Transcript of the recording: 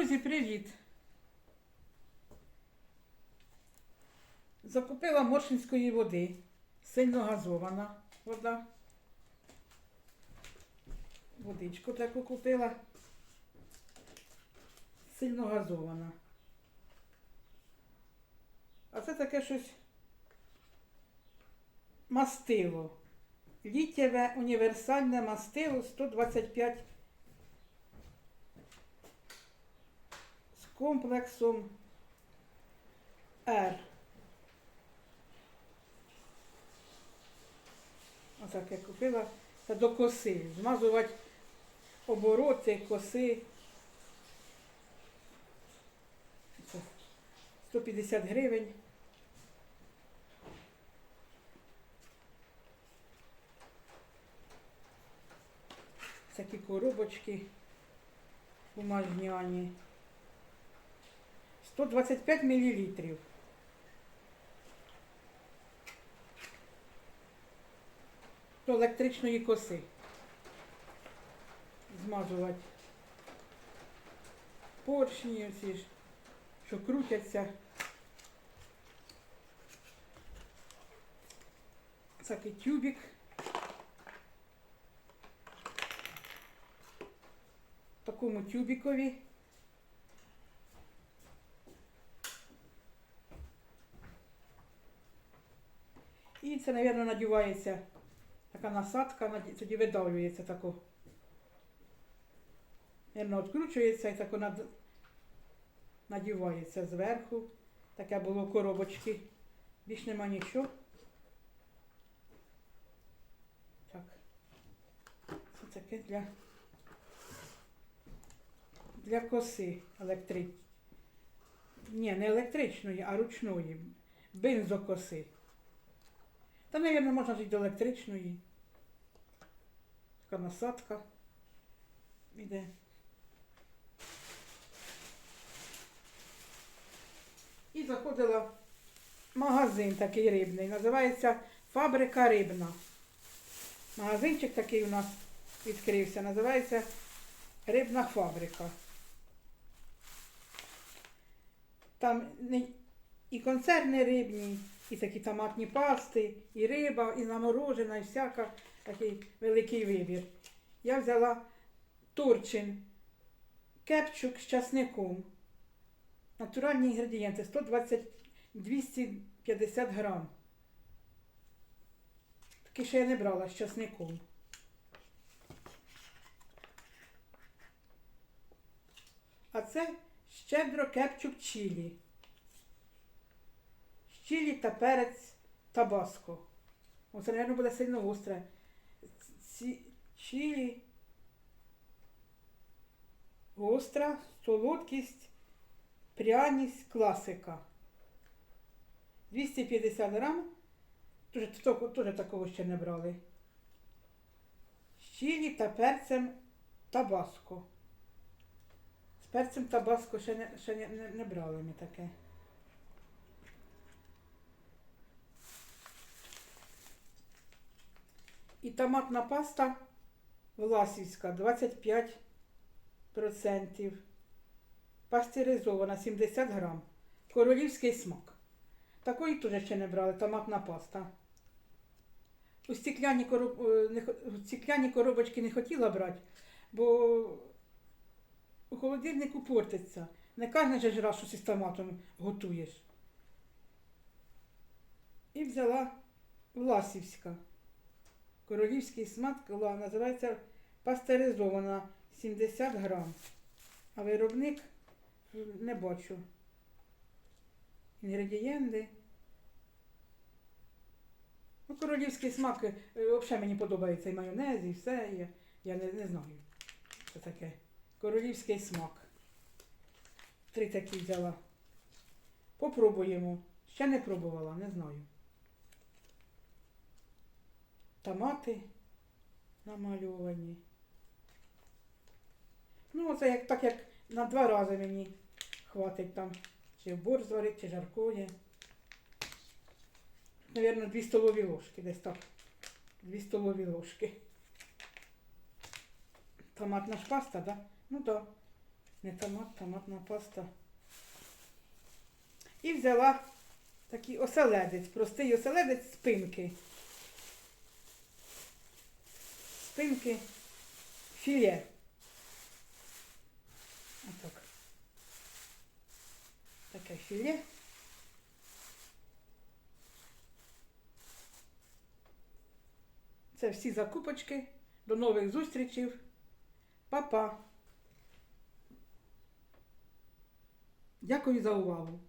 Друзі, привіт! Закупила моршинської води. Сильно газована вода. Водичку таку купила. Сильно газована. А це таке щось мастило. Літєве універсальне мастило 125 комплексом R. Отак я купила. Це до коси. Змазувати обороти, коси. Це 150 гривень. Такі коробочки бумажняні. 125 мл. До електричної коси. Змазувати поршні оці ж, що крутяться. Такий тюбик. Такому тюбікові. І це, мабуть, надівається така насадка, тоді видавлюється тако. Мабуть, відкручується і тако над... надівається зверху. Таке було коробочки. Більш нема нічого. Так. Це таке для, для коси електричної. Ні, не електричної, а ручної. Бензокоси. Та, мабуть, можна жити до електричної. Така насадка іде. І заходила в магазин такий рибний. Називається Фабрика рибна. Магазинчик такий у нас відкрився. Називається Рибна фабрика. Там і консервні рибні, і такі томатні пасти, і риба, і заморожена, і всяка такий великий вибір. Я взяла турчин, кепчук з часником. Натуральні інгредієнти 120 250 грам. Такий ще я не брала з часником. А це щедро кепчук чилі. Чилі та перець табаско. Оце, мабуть, буде сильно гостре. Ці чилі. Гостра, солодкість, пряність, класика. 250 грам. Тоже такого ще не брали. Чилі та перцем табаско. З перцем табаско ще не, ще не, не, не брали ми таке. І томатна паста Власівська 25%. Пастеризована 70 грам. Королівський смак. Такої теж ще не брали, томатна паста. У стекляні, короб... е, стекляні коробочки не хотіла брати, бо у холодильнику портиться. Не кожен же раз щось із томатом готуєш. І взяла Власівська. Королівський смак називається пастеризована 70 грам. А виробник не бачу. Інгредієнти. Ну, королівський смак е, взагалі мені подобається і майонез, і все. Я, я не, не знаю. Що таке. Королівський смак. Три такі взяла. Попробуємо. Ще не пробувала, не знаю. Томати намальовані. Ну, оце як, так як на два рази мені хватить там. Чи борщ зварить, чи жаркоє. Навірно, дві столові ложки, десь так. Дві столові ложки. Томатна ж паста, да? Ну так. Да. Не томат, томатна паста. І взяла такий оселедець, простий оселедець спинки. Спинки філе. Отак. Таке філе. Це всі закупочки. До нових зустрічей. Па-па. Дякую за увагу.